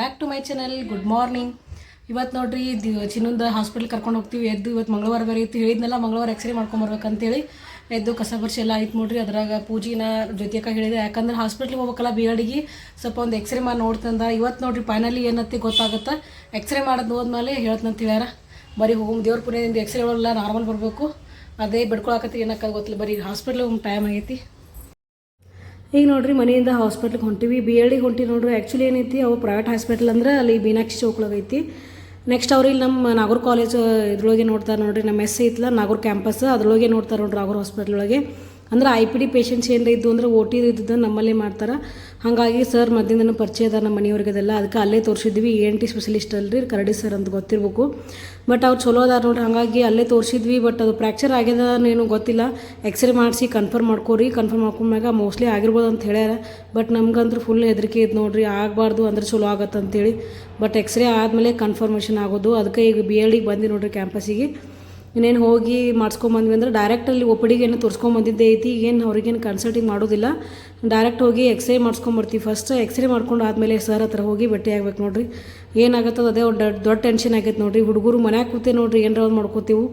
Back to my channel good morning ಇವತ್ತು ನೋಡ್ರಿ the ಚಿನ್ನೊಂದು hospital ಕರ್ಕೊಂಡು ಹೋಗ್ತೀವಿ. ಎದ್ದು ಇವತ್ತು ಮಂಗಳವಾರ ಇತ್ತು. ಹೇಳಿದ್ನಲ್ಲ, ಮಂಗಳವಾರ ಎಕ್ಸ್ರೇ ಮಾಡ್ಕೊಂಬರ್ಬೇಕಂತೇಳಿ ಎದ್ದು ಕಸ ಬರ್ಸಿ ಎಲ್ಲ ಆಯ್ತು ನೋಡ್ರಿ. ಅದ್ರಾಗ ಪೂಜಿನ ಜೊತೆಕ ಹೇಳಿದೆ. ಯಾಕಂದ್ರೆ ಹಾಸ್ಪಿಟ್ಲಿಗೆ ಹೋಗ್ಬೇಕಲ್ಲ ಬಿ ಸ್ವಲ್ಪ ಒಂದು ಎಕ್ಸ್ರೇ ಮಾಡಿ ನೋಡ್ತಂದ. ಇವತ್ತು ನೋಡ್ರಿ ಫೈನಲಿ ಏನತ್ತೆ ಗೊತ್ತಾಗುತ್ತೆ. ಎಕ್ಸ್ರೇ ಮಾಡೋದು ಹೋದ್ಮೇಲೆ ಹೇಳ್ತಂತ ಹೇಳ್ಯಾರ. ಬರೀ ಹೋಗಿ, ದೇವ್ರ ಪುಣ್ಯದಿಂದ ಎಕ್ಸ್ರೇ ಹೇಳೋಲ್ಲ ನಾರ್ಮಲ್ ಬರಬೇಕು. ಅದೇ ಬಿಡ್ಕೊಳಕತ್ತಿ ಏನಕ್ಕ ಗೊತ್ತಿಲ್ಲ. ಬರೀ ಹಾಸ್ಪಿಟ್ಲ್ ಟೈಮ್ ಆಗೈತಿ. ಈಗ ನೋಡ್ರಿ ಮನೆಯಿಂದ ಹಾಸ್ಪಿಟ್ಲಿಗೆ ಹೊಂಟಿವಿ. ಬಿ ಎಲ್ ಡಿ ಹೊಂಟಿ ನೋಡ್ರಿ. ಆ್ಯಕ್ಚುಲಿ ಏನೈತಿ, ಅವು ಪ್ರೈವೇಟ್ ಹಾಸ್ಪಿಟ್ಲ್ ಅಂದ್ರೆ ಅಲ್ಲಿ ಮೀನಾಕ್ಷಿ ಚೌಕ್ಳಾಗ ಐತಿ. ನೆಕ್ಸ್ಟ್ ಅವ್ರು ಇಲ್ಲಿ ನಮ್ಮ ನಾಗೂರ್ ಕಾಲೇಜ್ ಇದ್ರೊಳಗೆ ನೋಡ್ತಾರೆ ನೋಡ್ರಿ. ನಮ್ಮ ಎಸ್ ಐತ್ಲ ನಾಗೂರ್ ಕ್ಯಾಂಪಸ್ ಅದ್ರೊಳಗೆ ನೋಡ್ತಾರೆ ನೋಡ್ರಿ ನಾಗೂರ್ ಹಾಸ್ಪಿಟ್ಲ್ ಒಳಗೆ. ಅಂದ್ರೆ ಐ ಪಿ ಡಿ ಪೇಷಂಟ್ಸ್ ಏನಾರ ಇದ್ದು ಅಂದ್ರೆ ಓ ಟಿ ಇದ್ದಿದ್ದು ನಮ್ಮಲ್ಲೇ ಮಾಡ್ತಾರೆ. ಹಾಗಾಗಿ ಸರ್ ಮದ್ದಿಂದನೂ ಪರಿಚಯ ಅದ ನಮ್ಮ ಮನೆಯವ್ರಿಗೆದೆಲ್ಲ ಅದಕ್ಕೆ ಅಲ್ಲೇ ತೋರಿಸಿದ್ವಿ. ಎ ಎನ್ ಟಿ ಸ್ಪೆಷಲಿಸ್ಟ್ ಅಲ್ರಿ, ಕರಡಿ ಸರ್ ಅಂತ ಗೊತ್ತಿರಬೇಕು. ಬಟ್ ಅವ್ರು ಚಲೋ ಅದಾರ ನೋಡ್ರಿ, ಹಾಗಾಗಿ ಅಲ್ಲೇ ತೋರಿಸಿದ್ವಿ. ಬಟ್ ಅದು ಫ್ರ್ಯಾಕ್ಚರ್ ಏನು ಗೊತ್ತಿಲ್ಲ. ಎಕ್ಸ್ರೇ ಮಾಡಿಸಿ ಕನ್ಫರ್ಮ್ ಮಾಡ್ಕೋರಿ. ಕನ್ಫರ್ಮ್ ಮಾಡ್ಕೊಂಡ್ಮ್ಯಾಗ ಮೋಸ್ಟ್ಲಿ ಆಗಿರ್ಬೋದು ಅಂತ ಹೇಳ್ಯಾರ. ಬಟ್ ನಮ್ಗಂದ್ರೆ ಫುಲ್ ಹೆದರಿಕೆ ಇದು ನೋಡ್ರಿ. ಆಗಬಾರ್ದು ಅಂದ್ರೆ ಚಲೋ ಆಗತ್ತೆ ಅಂತೇಳಿ ಬಟ್ ಎಕ್ಸ್ರೇ ಆದಮೇಲೆ ಕನ್ಫರ್ಮೇಷನ್ ಆಗೋದು. ಅದಕ್ಕೆ ಈಗ ಬಿ ಎಲ್ ಡಿಗೆ ಬಂದು ನೋಡ್ರಿ ಕ್ಯಾಂಪಸ್ಸಿಗೆ ಇನ್ನೇನು ಹೋಗಿ ಮಾಡಿಸ್ಕೊಂಬಂದ್ವಿ ಅಂದ್ರೆ ಡೈರೆಕ್ಟ್ ಅಲ್ಲಿ ಒ ಪಿ ಡಿಗೆ ಏನು ತೋರಿಸ್ಕೊಂಬಂದಿದ್ದೆ ಐತಿ. ಏನು ಅವ್ರಿಗೇನು ಕನ್ಸಲ್ಟಿಂಗ್ ಮಾಡೋದಿಲ್ಲ. ಡೈರೆಕ್ಟ್ ಹೋಗಿ ಎಕ್ಸ್ರೇ ಮಾಡ್ಸ್ಕೊಂಬರ್ತೀವಿ ಫಸ್ಟ್ ಎಕ್ಸ್ರೇ ಮಾಡ್ಕೊಂಡು ಆದಮೇಲೆ ಸರ್ ಹತ್ರ ಹೋಗಿ ಭೇಟಿ ಆಗ್ಬೇಕು ನೋಡ್ರಿ. ಏನಾಗತ್ತದ ಅದೇ ಒಂದು ದೊಡ್ಡ ದೊಡ್ಡ ಟೆನ್ಷನ್ ಆಗೈತೆ ನೋಡ್ರಿ. ಹುಡುಗರು ಮನ್ಯಾಗ ಕೂತೆ ನೋಡ್ರಿ ಏನಾರ ಒಂದು ಮಾಡ್ಕೋತೀವಿ.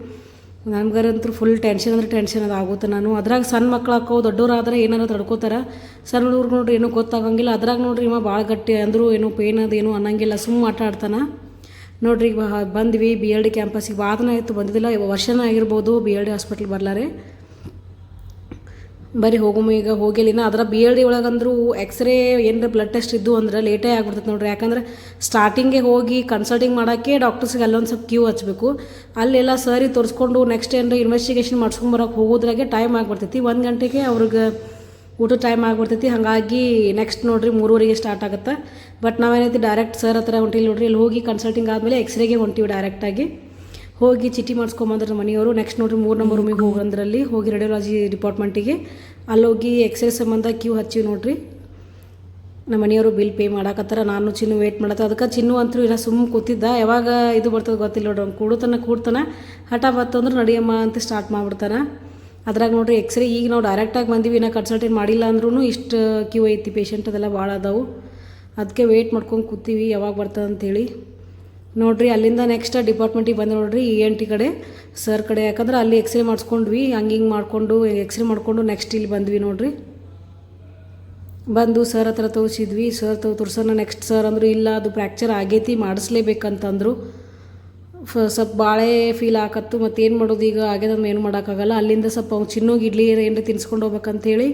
ನಮ್ಗಾರಂತೂ ಫುಲ್ ಟೆನ್ಷನ್ ಅಂದ್ರೆ ಟೆನ್ಷನ್ ಅದು ಆಗುತ್ತೆ ನಾನು. ಅದ್ರಾಗ ಸಣ್ಣ ಮಕ್ಳು ಹಾಕೋ ದೊಡ್ಡವರಾದ್ರೆ ಏನಾರ ತಡ್ಕೋತಾರ. ಸಣ್ಣ ಹುಡುಗರು ನೋಡ್ರಿ ಏನೂ ಗೊತ್ತಾಗಂಗಿಲ್ಲ. ಅದ್ರಾಗ ನೋಡ್ರಿ ಇವ ಭಾಳ ಗಟ್ಟಿ ಅಂದರೂ ಏನೂ ಪೇನ್ ಅದು ಏನೂ ಅನ್ನಂಗಿಲ್ಲ. ಸುಮ್ಮ ಆಟ ಆಡ್ತಾನ ನೋಡ್ರಿ ಬಂದ್ವಿ ಬಿ ಎಲ್ ಡಿ ಕ್ಯಾಂಪಸ್ಸಿಗೆ ವಾದನ ಆಯಿತು, ಬಂದಿದ್ದಿಲ್ಲ ವರ್ಷನ ಆಗಿರ್ಬೋದು ಬಿ ಎಲ್ ಡಿ ಹಾಸ್ಪಿಟ್ಲ್ ಬರ್ಲಾರೆ. ಬರೀ ಹೋಗುಮ ಈಗ ಹೋಗಿಲ್ಲಿನ ಅದರ ಬಿ ಎಲ್ ಡಿ ಒಳಗಂದ್ರೂ ಎಕ್ಸ್ರೇ ಏನರ ಬ್ಲಡ್ ಟೆಸ್ಟ್ ಇದ್ದು ಅಂದ್ರೆ ಲೇಟೇ ಆಗ್ಬಿಡ್ತೈತೆ ನೋಡ್ರಿ. ಯಾಕಂದ್ರೆ ಸ್ಟಾರ್ಟಿಂಗೇ ಹೋಗಿ ಕನ್ಸಲ್ಟಿಂಗ್ ಮಾಡೋಕ್ಕೆ ಡಾಕ್ಟರ್ಸ್ಗೆ ಅಲ್ಲೊಂದು ಸ್ವಲ್ಪ ಕ್ಯೂ ಹಚ್ಚಬೇಕು ಅಲ್ಲೆಲ್ಲ ಸರಿ ತೋರಿಸ್ಕೊಂಡು ನೆಕ್ಸ್ಟ್ ಏನರ ಇನ್ವೆಸ್ಟಿಗೇಷನ್ ಮಾಡ್ಸ್ಕೊಂಬರಕ್ಕೆ ಹೋಗೋದ್ರಾಗೆ ಟೈಮ್ ಆಗಿಬಿಡ್ತೈತಿ. ಒಂದು ಗಂಟೆಗೆ ಅವ್ರಿಗೆ ಊಟ ಟೈಮ್ ಆಗಿಬಿಡ್ತೈತಿ. ಹಾಗಾಗಿ ನೆಕ್ಸ್ಟ್ ನೋಡ್ರಿ ಮೂರುವರೆಗೆ ಸ್ಟಾರ್ಟ್ ಆಗುತ್ತೆ. ಬಟ್ ನಾವೇನೈತಿ ಡೈರೆಕ್ಟ್ ಸರ್ ಹತ್ರ ಹೊಂಟಿಲ್ಲ ನೋಡ್ರಿ. ಇಲ್ಲಿ ಹೋಗಿ ಕನ್ಸಲ್ಟಿಂಗ್ ಆದಮೇಲೆ ಎಕ್ಸ್ರೇಗೆ ಹೊಂಟಿವಿ ಡೈರೆಕ್ಟಾಗಿ ಹೋಗಿ ಚೀಟಿ ಮಾಡಿಸ್ಕೊಂಬಂದ್ರೆ ಮನೆಯವರು. ನೆಕ್ಸ್ಟ್ ನೋಡ್ರಿ ಮೂರು ನಂಬರ್ ರೂಮಿಗೆ ಹೋಗಂದ್ರಲ್ಲಿ ಹೋಗಿ ರೇಡಿಯೋಲಜಿ ಡಿಪಾರ್ಟ್ಮೆಂಟಿಗೆ ಅಲ್ಲೋಗಿ ಎಕ್ಸ್ರೇ ಸಂಬಂಧ ಕ್ಯೂ ಹಚ್ಚಿವಿ ನೋಡ್ರಿ. ನಮ್ಮ ಮನೆಯವರು ಬಿಲ್ ಪೇ ಮಾಡಾಕತ್ತಾರ. ನಾನು ಚಿನ್ನು ವೇಟ್ ಮಾಡತ್ತ. ಅದಕ್ಕೆ ಚಿನ್ನು ಅಂತೂ ಇಲ್ಲ ಸುಮ್ಮ ಕೂತಿದ್ದ. ಯಾವಾಗ ಇದು ಬರ್ತದೆ ಗೊತ್ತಿಲ್ಲ ನೋಡ್ರಿ. ಅವ್ನು ಕೂಡತನ, ಕೂಡ್ತಾನೆ. ಹಠ ಬತ್ತಂದ್ರೆ ನಡಿಯಮ್ಮ ಅಂತ ಸ್ಟಾರ್ಟ್ ಮಾಡ್ಬಿಡ್ತಾನ. ಅದ್ರಾಗ ನೋಡ್ರಿ ಎಕ್ಸ್ರೇ ಈಗ ನಾವು ಡೈರೆಕ್ಟಾಗಿ ಬಂದೀವಿ, ಇನ್ನೂ ಕನ್ಸಲ್ಟೇಟ್ ಮಾಡಿಲ್ಲ ಅಂದ್ರೂ ಇಷ್ಟು ಕ್ಯೂ ಐತಿ ಪೇಷಂಟ್ ಅದೆಲ್ಲ ಭಾಳ ಅದಾವು. ಅದಕ್ಕೆ ವೇಟ್ ಮಾಡ್ಕೊಂಡು ಕೂತೀವಿ, ಯಾವಾಗ ಬರ್ತದೆ ಅಂತೇಳಿ. ನೋಡ್ರಿ, ಅಲ್ಲಿಂದ ನೆಕ್ಸ್ಟ್ ಡಿಪಾರ್ಟ್ಮೆಂಟಿಗೆ ಬಂದು ನೋಡ್ರಿ ಇ ಎನ್ ಟಿ ಕಡೆ. ಸರ್ ಕಡೆ, ಯಾಕಂದ್ರೆ ಅಲ್ಲಿ ಎಕ್ಸ್ರೇ ಮಾಡಿಸ್ಕೊಂಡ್ವಿ, ಹಂಗೆ ಹಿಂಗೆ ಮಾಡಿಕೊಂಡು ಎಕ್ಸ್ರೇ ಮಾಡಿಕೊಂಡು ನೆಕ್ಸ್ಟ್ ಇಲ್ಲಿ ಬಂದ್ವಿ ನೋಡ್ರಿ. ಬಂದು ಸರ್ ಹತ್ರ ತೋರಿಸಿದ್ವಿ ಸರ್ ತೋ ತೋರ್ಸೋಣ ನೆಕ್ಸ್ಟ್ ಸರ್ ಅಂದರು ಇಲ್ಲ, ಅದು ಫ್ರ್ಯಾಕ್ಚರ್ ಆಗೈತಿ, ಮಾಡಿಸ್ಲೇಬೇಕಂತಂದರು. ಫ ಸ್ವಲ್ಪ ಭಾಳೇ ಫೀಲ್ ಆಕತ್ತು ಮತ್ತು ಏನು ಮಾಡೋದು ಈಗ ಆಗ್ಯದ ಏನು ಮಾಡೋಕ್ಕಾಗಲ್ಲ. ಅಲ್ಲಿಂದ ಸ್ವಲ್ಪ ಅವ್ನು ಚಿನ್ನೋಗಿ ಇಡ್ಲಿ ಏನು ತಿನ್ಸ್ಕೊಂಡು ಹೋಗ್ಬೇಕಂತೇಳಿ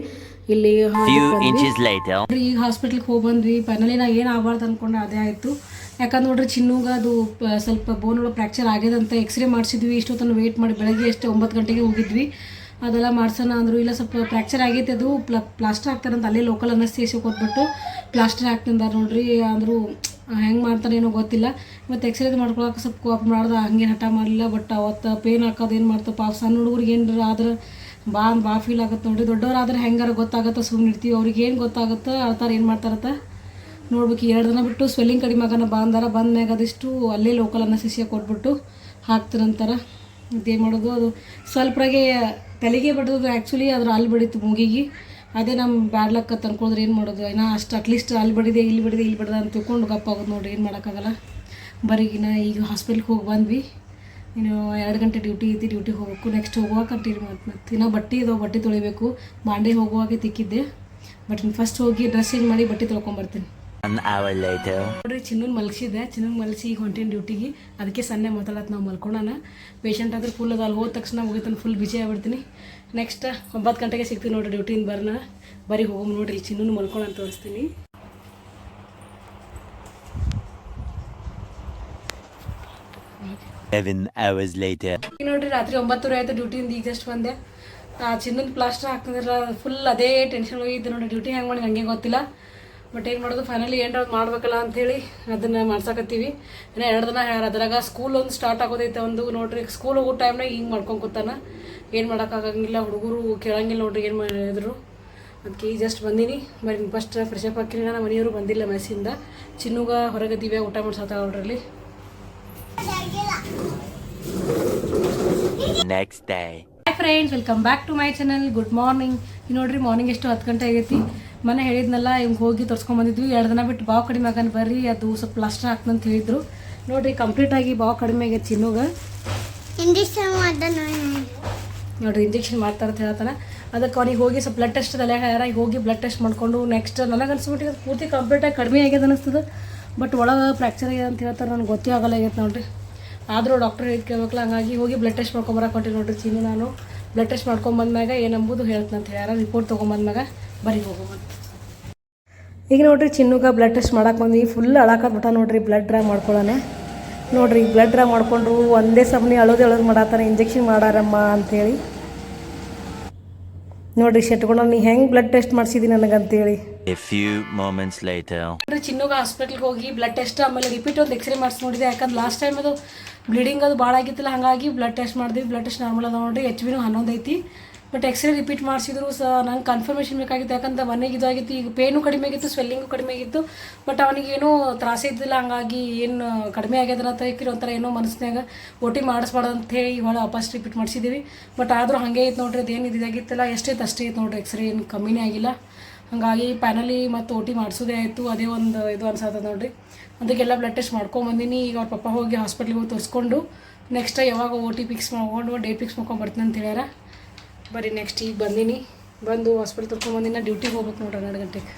ಇಲ್ಲಿ ಈಗ ಹಾಸ್ಪಿಟ್ಲಿಗೆ ಹೋಗಿ ಬಂದ್ವಿ. ಫೈನಲಿ ನಾ ಏನು ಆಗಬಾರ್ದು ಅನ್ಕೊಂಡೆ ಅದೇ ಆಯಿತು. ಯಾಕಂದ್ರೆ ನೋಡ್ರಿ ಚಿನ್ನೂಗ ಅದು ಸ್ವಲ್ಪ ಬೋನ್ ಒಳಗೆ ಫ್ರ್ಯಾಕ್ಚರ್ ಆಗ್ಯದಂತ ಎಕ್ಸ್ರೇ ಮಾಡಿಸಿದ್ವಿ. ಇಷ್ಟೊತ್ತನ್ನು ವೇಟ್ ಮಾಡಿ ಬೆಳಗ್ಗೆ ಎಷ್ಟು ಒಂಬತ್ತು ಗಂಟೆಗೆ ಹೋಗಿದ್ವಿ. ಅದೆಲ್ಲ ಮಾಡ್ಸೋಣ ಅಂದರು. ಇಲ್ಲ ಸ್ವಲ್ಪ ಫ್ರ್ಯಾಕ್ಚರ್ ಆಗೈತೆ ಅದು. ಪ್ಲ ಪ್ಲಾಸ್ಟರ್ ಹಾಕ್ತಾರಂತ ಅಲ್ಲೇ ಲೋಕಲ್ ಅನಸ್ತೇಸಿ ಕೊಟ್ಬಿಟ್ಟು ಪ್ಲಾಸ್ಟರ್ ಹಾಕ್ತಿಂದಾರ ನೋಡ್ರಿ ಅಂದರು. ಹೆಂಗೆ ಮಾಡ್ತಾರೆ ಏನೋ ಗೊತ್ತಿಲ್ಲ. ಮತ್ತು ಎಕ್ಸ್ರೇದು ಮಾಡ್ಕೊಳಕ್ಕೆ ಸ್ವಲ್ಪ ಕೋಪ ಮಾಡ್ದೆ, ಹಂಗೇನು ಹಠ ಮಾಡಲಿಲ್ಲ ಬಟ್ ಅವತ್ತು ಪೇನ್ ಹಾಕೋದು ಏನು ಮಾಡ್ತಪ್ಪ? ಸಣ್ಣ ಹುಡುಗರಿಗೆ ಏನಾರ ಆದ್ರೆ ಬಾ ಬಾ ಫೀಲ್ ಆಗುತ್ತೆ ನೋಡಿರಿ. ದೊಡ್ಡವರಾದ್ರೆ ಹೆಂಗಾರ ಗೊತ್ತಾಗತ್ತೆ ಸುಮ್ಮನೆ ಇರ್ತೀವಿ. ಅವ್ರಿಗೆ ಏನು ಗೊತ್ತಾಗುತ್ತೆ, ಅಳ್ತಾರೆ ಏನು ಮಾಡ್ತಾರತ್ತ? ನೋಡ್ಬೇಕು. ಎರಡು ದಿನ ಬಿಟ್ಟು ಸ್ವೆಲ್ಲಿಂಗ್ ಕಡಿಮೆ ಆಗೋಣ ಬಂದಾರ ಬಂದ ಮ್ಯಾಗ ಅದಿಷ್ಟು ಅಲ್ಲೇ ಲೋಕಲ್ ಅನಸಿಸಿಯ ಕೊಟ್ಬಿಟ್ಟು ಹಾಕ್ತಿರಂತಾರ ಇದೇನು ಮಾಡೋದು ಅದು? ಸ್ವಲ್ಪರಾಗೆ ತಲೆಗೆ ಬಡೋದು ಆ್ಯಕ್ಚುಲಿ ಅದ್ರ ಅಲ್ಲಿ ಬಡೀತು ಮೂಗಿಗೆ. ಅದೇ ನಮ್ಮ ಬ್ಯಾಡ್ ಲಕ್ ಅನ್ಕೊಂಡ್ರೆ ಏನು ಮಾಡೋದು? ಏನೋ ಅಷ್ಟು ಅಟ್ಲೀಸ್ಟ್ ಅಲ್ಲಿ ಬಿಡಿದೆ, ಇಲ್ಲಿ ಬಿಡಿದೆ, ಇಲ್ಲಿ ಬಡಿದೆ ಅಂತ ತಿಳ್ಕೊಂಡು ಗಪ್ಪ ನೋಡ್ರಿ, ಏನು ಮಾಡೋಕ್ಕಾಗಲ್ಲ. ಬರೀಗಿನ ಈಗ ಹಾಸ್ಪಿಟ್ಲ್ಗೆ ಹೋಗಿ ಬಂದ್ವಿ. ಇನ್ನು ಎರಡು ಗಂಟೆ ಡ್ಯೂಟಿ ಐತಿ ಡ್ಯೂಟಿಗೆ ಹೋಗಬೇಕು. ನೆಕ್ಸ್ಟ್ ಹೋಗುವಾಗ ಕಂಟಿನ್ಯೂ ಮಾಡ್ತೀನಿ ಮತ್ತೆ ಇನ್ನೂ ಬಟ್ಟೆ ಇದಾವೆ, ಬಟ್ಟೆ ತೊಳಿಬೇಕು. ಬಾಂಡೆ ಹೋಗುವಾಗೆ ತಿಕ್ಕಿದ್ದೆ. ಬಟ್ ಫಸ್ಟ್ ಹೋಗಿ ಡ್ರೆಸ್ ಚೇಂಜ್ ಮಾಡಿ ಬಟ್ಟೆ ತೊಳ್ಕೊಂಬರ್ತೀನಿ. ನೋಡ್ರಿ ಚಿನ್ನನ್ ಮಲಗಿಸಿದೆ ಚಿನ್ನನ್ ಮಲಗಿಸಿ ಈಗ ಹೊಂಟಿನ ಡ್ಯೂಟಿಗೆ ಅದಕ್ಕೆ ಸನ್ನೆ ಮಾತಾಡತ್ ನಾವು ಮಲ್ಕೊಳೋಣ. ಪೇಷಂಟ್ ಆದ್ರೆ ಫುಲ್ ಅದ ಅಲ್ಲಿ ಹೋದ ತಕ್ಷಣ ಮುಗಿತಾನೆ ಫುಲ್ ಬಿಜಿ ಆಗ್ಬಿಡ್ತೀನಿ. ನೆಕ್ಸ್ಟ್ ಒಂಬತ್ತು ಗಂಟೆಗೆ ಸಿಗ್ತೀನಿ ನೋಡ್ರಿ ಡ್ಯೂಟಿಯಿಂದ ಬರೋಣ ಬರೀ ಹೋಗಿ ನೋಡ್ರಿ ಚಿನ್ನನ್ ಮಲ್ಕೊಳ ಅಂತ ತೋರಿಸ್ತೀನಿ. ನೋಡ್ರಿ ರಾತ್ರಿ ಒಂಬತ್ತುವರೆ ಆಯ್ತು ಡ್ಯೂಟಿಯಿಂದ ಈಗ ಜಸ್ಟ್ ಬಂದೆ. ಚಿನ್ನದ ಪ್ಲಾಸ್ಟರ್ ಹಾಕ್ತಿದ್ರಲ್ಲ ಫುಲ್ ಅದೇ ಟೆನ್ಷನ್ ಹೋಗಿದ್ದೆ ನೋಡಿ ಡ್ಯೂಟಿ ಹೆಂಗೆ ಮಾಡಿ ಹಂಗೆ ಗೊತ್ತಿಲ್ಲ. ಬಟ್ ಏನು ಮಾಡೋದು? ಫೈನಲಿ ಏನು ಮಾಡ್ಬೇಕಲ್ಲ ಅಂಥೇಳಿ ಅದನ್ನು ಮಾಡ್ಸಕತ್ತೀವಿ. ಇನ್ನೂ ಎರಡು ದಿನ ಹೇಳ ಅದ್ರಾಗ ಸ್ಕೂಲ್ ಒಂದು ಸ್ಟಾರ್ಟ್ ಆಗೋದೈತೆ ಒಂದು ನೋಡ್ರಿ ಸ್ಕೂಲ್ ಹೋಗೋ ಟೈಮ್ನಾಗ ಹಿಂಗೆ ಮಾಡ್ಕೊಂಡು ಕೂತಾನ. ಏನು ಮಾಡೋಕ್ಕಾಗಂಗಿಲ್ಲ ಹುಡುಗರು ಕೇಳಂಗಿಲ್ಲ ನೋಡ್ರಿ ಏನು ಮಾಡಿದ್ರು. ಅದಕ್ಕೆ ಈಗ ಜಸ್ಟ್ ಬಂದೀನಿ. ಬರೀ ಫಸ್ಟ್ ಫ್ರೆಶ್ ಅಪ್ ಹಾಕಿರಿ ನಮ್ಮ ಮನೆಯವರು ಬಂದಿಲ್ಲ ಮೆಸ್ಸಿಂದ ಚಿನ್ನುಗ ಹೊರಗೆ ದಿವ್ಯ ಊಟ ಮಾಡ್ಸತ್ತ ನೋಡ್ರಲ್ಲಿ. Next day hi friends welcome back to my channel good morning ನೋಡ್ರಿ ಮಾರ್ನಿಂಗ್ ಎಷ್ಟು ಹತ್ತು ಗಂಟೆ ಆಗೈತಿ. ಮನೆ ಹೇಳಿದ್ನಲ್ಲ ಹಿಂಗೆ ಹೋಗಿ ತೋರಿಸ್ಕೊಂಬಂದಿದ್ವಿ ಎರಡು ದಿನ ಬಿಟ್ಟು ಬಾವು ಕಡಿಮೆ ಆಗನ್ ಬರ್ರಿ ಅದು ಸ್ವಲ್ಪ ಪ್ಲಾಸ್ಟರ್ ಹಾಕ್ತಂತ ಹೇಳಿದ್ರು. ನೋಡ್ರಿ ಕಂಪ್ಲೀಟಾಗಿ ಬಾವು ಕಡಿಮೆ ಆಗೈತೆ ಚಿನ್ನುಗೆ. ನೋಡ್ರಿ ಇಂಜೆಕ್ಷನ್ ಮಾಡ್ತಾರೆ ಅಂತ ಹೇಳ್ತಾನೆ ಅದಕ್ಕೆ ಅವ್ನಿಗೆ ಹೋಗಿ ಸ್ವಲ್ಪ ಬ್ಲಡ್ ಟೆಸ್ಟ್ ಅದೆಲ್ಲ ಹೇಳ್ಯಾರ ಹೋಗಿ ಬ್ಲಡ್ ಟೆಸ್ಟ್ ಮಾಡಿಕೊಂಡು ನೆಕ್ಸ್ಟ್ ನನಗೆ ಅನ್ಸ್ಬಿಟ್ಟು ಅದು ಪೂರ್ತಿ ಕಂಪ್ಲೀಟಾಗಿ ಕಡಿಮೆ ಆಗ್ಯದ ಅನಿಸ್ತದೆ. ಬಟ್ ಒಳಗೆ ಫ್ರ್ಯಾಕ್ಚರ್ ಆಗ್ಯದ ಅಂತ ಹೇಳ್ತಾರೆ ನನಗೆ ಗೊತ್ತೇ ಆಗಲ್ಲ ಆಗೈತೆ ನೋಡ್ರಿ. ಆದರೂ ಡಾಕ್ಟರ್ ಹೇಳಿ ಕೇಳ್ಬೇಕಲ್ಲ ಹಂಗಾಗಿ ಹೋಗಿ ಬ್ಲಡ್ ಟೆಸ್ಟ್ ಮಾಡ್ಕೊಂಬರಕ್ಕೆ ಹೊಂಟಿ ನೋಡ್ರಿ ಚೀನಿ ನಾನು. ಬ್ಲಡ್ ಟೆಸ್ಟ್ ಮಾಡ್ಕೊಂಬಂದ್ಮ್ಯಾಗ ಏನಂಬುದು ಹೇಳ್ತಂತ ಅಂತ ಹೇಳ್ಯಾರ ರಿಪೋರ್ಟ್ ತೊಗೊಂಬಂದ್ಮ್ಯಾಗ ಬರೀ ಹೋಗೋಣ ಈಗ ನೋಡ್ರಿ ಚಿನ್ನುಗ ಬ್ಲಡ್ ಟೆಸ್ಟ್ ಮಾಡಕ್ಕೆ ಬಂದ್ವಿ. ಫುಲ್ ಅಳಾಕತ್ಬಿಟ್ಟ ನೋಡ್ರಿ ಬ್ಲಡ್ ಡ್ರಾ ಮಾಡ್ಕೊಳ್ಳೋಣ ನೋಡ್ರಿ ಬ್ಲಡ್ ಡ್ರಾ ಮಾಡ್ಕೊಂಡ್ರು ಒಂದೇ ಸಮನೆ ಅಳೋದು ಅಳೋದು ಮಾಡತ್ತಾನೆ ಇಂಜೆಕ್ಷನ್ ಮಾಡಾರಮ್ಮ ಅಂತೇಳಿ. ನೋಡ್ರಿ ಶೆಟ್ಕೊಂಡು ನೀ ಹೆಂಗೆ ಬ್ಲಡ್ ಟೆಸ್ಟ್ ಮಾಡಿಸಿದಿ ನನಗಂತೇಳಿ. A few moments later. ನೋಡ್ರಿ ಚಿನ್ನುಗ ಹಾಸ್ಪಿಟ್ಲ್ಗೆ ಹೋಗಿ ಬ್ಲಡ್ ಟೆಸ್ಟ್ ಆಮೇಲೆ ರಿಪೀಟ್ ಒಂದು ಎಕ್ಸ್ರೇ ಮಾಡಿಸಿ ನೋಡಿದೆ ಯಾಕಂದ್ರೆ ಲಾಸ್ಟ್ ಟೈಮ್ ಅದು ಬ್ಲೀಡಿಂಗ್ ಅದು ಭಾಳ ಆಗಿತ್ತಲ್ಲ ಹಾಗಾಗಿ ಬ್ಲಡ್ ಟೆಸ್ಟ್ ಮಾಡಿದ್ವಿ. ಬ್ಲಡ್ ಟೆಸ್ಟ್ ನಾರ್ಮಲ್ ಅದ ನೋಡ್ರಿ ಎಚ್ ಬಿನೂ ಹನ್ನೊಂದು ಐತಿ. ಬಟ್ ಎಕ್ಸ್ರೇ ರಿಪೀಟ್ ಮಾಡಿಸಿದ್ರು ಸಹ ನಂಗೆ ಕನ್ಫರ್ಮೇಷನ್ ಬೇಕಾಗಿತ್ತು. ಯಾಕಂದ್ರೆ ಮನೆಗೆ ಇದಾಗಿತ್ತು, ಈಗ ಪೇನು ಕಡಿಮೆ ಆಗಿತ್ತು ಸ್ವೆಲ್ಲಿಂಗು ಕಡಿಮೆ ಆಗಿತ್ತು ಬಟ್ ಅವನಿಗೇನೋ ತ್ರಾಸ ಇದ್ದಿಲ್ಲ, ಹಂಗಾಗಿ ಏನು ಕಡಿಮೆ ಆಗ್ಯದ ಅಂತ ಹೇಳಿ ಒಂಥರ ಏನೋ ಮನಸ್ಸಿನಾಗ ಓ ಟಿ ಮಾಡಿಸ್ಬಾರ್ದು ಅಂತ ಹೇಳಿ ಇವಾಗ ವಾಪಸ್ ರಿಪೀಟ್ ಮಾಡಿಸಿದ್ದೀವಿ ಬಟ್ ಆದರೂ ಹಾಗೆ ಐತೆ ನೋಡ್ರಿ, ಅದೇನು ಇದಾಗಿತ್ತಲ್ಲ ಎಷ್ಟೇ ಅಷ್ಟೇ ಐತೆ ನೋಡ್ರಿ ಎಕ್ಸ್ರೇ ಏನು ಕಮ್ಮಿನೇ ಆಗಿಲ್ಲ. ಹಾಗಾಗಿ ಪ್ಯಾನಲಿ ಮತ್ತು ಓ ಟಿ ಮಾಡಿಸೋದೇ ಆಯಿತು, ಅದೇ ಒಂದು ಇದು ಅನ್ಸತ್ತದ ನೋಡ್ರಿ. ಅದಕ್ಕೆಲ್ಲ ಬ್ಲಡ್ ಟೆಸ್ಟ್ ಮಾಡ್ಕೊಂಬಂದಿನಿ ಈಗ ಅವ್ರ ಪಪ್ಪ ಹೋಗಿ ಹಾಸ್ಪಿಟ್ಲಿಗೆ ಹೋಗಿ ತೋರಿಸ್ಕೊಂಡು ನೆಕ್ಸ್ಟ್ ಯಾವಾಗ ಓ ಟಿ ಪಿಕ್ಸ್ ಮಾಡ್ಕೊಂಡು ಡೇಟ್ ಪಿಕ್ಸ್ ಮಾಡ್ಕೊಂಡು ಬರ್ತೀನಿ ಅಂತ ಹೇಳ್ಯಾರ. ಬರೀ ನೆಕ್ಸ್ಟ್ ಈಗ ಬಂದೀನಿ. ಬಂದು ಹಾಸ್ಪಿಟ್ಲ್ ತರ್ಕೊಂಬಂದಿನ ಡ್ಯೂಟಿಗೆ ಹೋಗ್ಬೇಕು ನೋಡ್ರಿ ಹನ್ನೆರಡು ಗಂಟೆಗೆ.